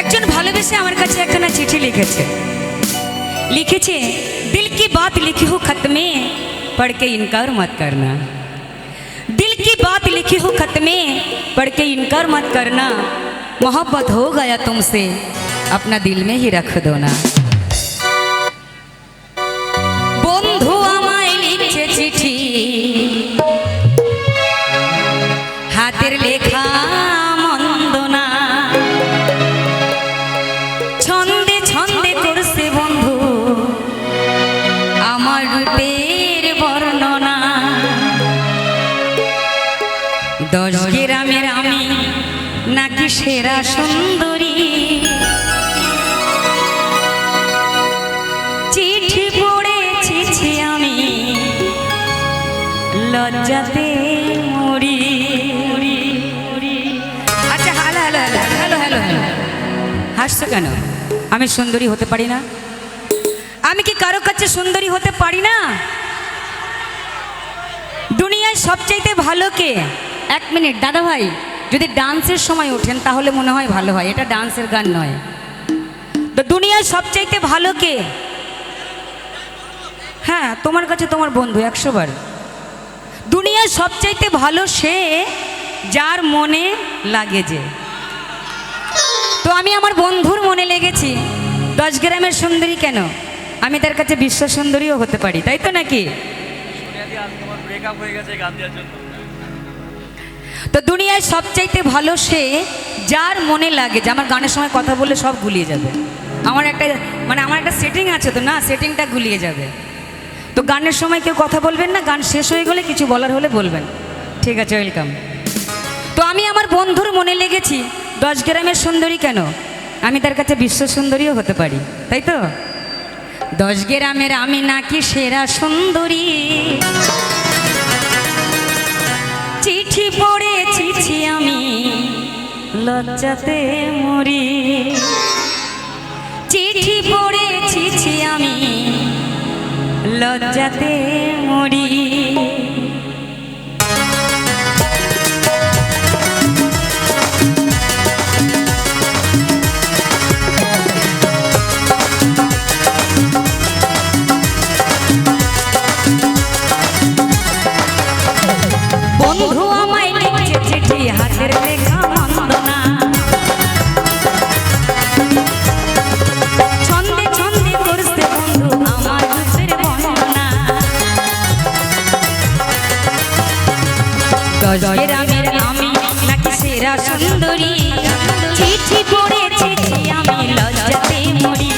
একজন ভালোবেসে আমার কাছে একখানা চিঠি লিখেছে লিখেছে দিল की बात लिखी हो खत में पढ़ के इनकार मत करना दिल की बात लिखी हो खत में पढ़ के इनकार मत करना मोहब्बत हो गया तुमसे अपना दिल में ही रख दो ना সেরা সুন্দরী। চিঠি পড়েছি আমি, লজ্জাতে মরি। আচ্ছা hello hello hello hello hello হাসছো কেন? আমি সুন্দরী হতে পারি না? আমি কি কারও কাছে সুন্দরী হতে পারি না? দুনিয়ায় সবচাইতে ভালো কে? এক মিনিট দাদা ভাই যদি ডান্সের সময় ওঠেন, তাহলে মনে হয় ভালো হয়। এটা ডান্সের গান নয়। তো দুনিয়ায় সবচাইতে ভালো কে? হ্যাঁ তোমার কাছে তোমার বন্ধু, একশো বার। দুনিয়ায় সবচাইতে ভালো সে যার মনে লাগে যে। তো আমি আমার বন্ধুর মনে লেগেছি। দশ গ্রামের সুন্দরী কেন? আমি তার কাছে বিশ্ব সুন্দরীও হতে পারি, তাই তো নাকি? ব্রেকআপ হয়ে গেছে গান দেওয়ার জন্য। তো দুনিয়ায় সবচাইতে ভালো সে যার মনে লাগে যে আমার গানের সময় কথা বললে সব গুলিয়ে যাবে। আমার একটা মানে আমার একটা সেটিং আছে তো না সেটিংটা গুলিয়ে যাবে। তো গানের সময় কেউ কথা বলবেন না, গান শেষ হয়ে গেলে কিছু বলার হলে বলবেন। ঠিক আছে ওয়েলকাম তো আমি আমার বন্ধুর মনে লেগেছি, দশ গ্রামের সুন্দরী কেন? আমি তার কাছে বিশ্ব সুন্দরীও হতে পারি, তাই তো? দশ গ্রামের আমি নাকি সেরা সুন্দরী। লজ্জাতে মরি। চিঠি পড়েছি আমি লজ্জাতে মরি। বন্ধু আমায় লিখছে চিঠি হাতের লেখা। দশের আমের আমি নাকি সুন্দরী? চিঠি পড়েছি আমি লজ্জাতে মরি।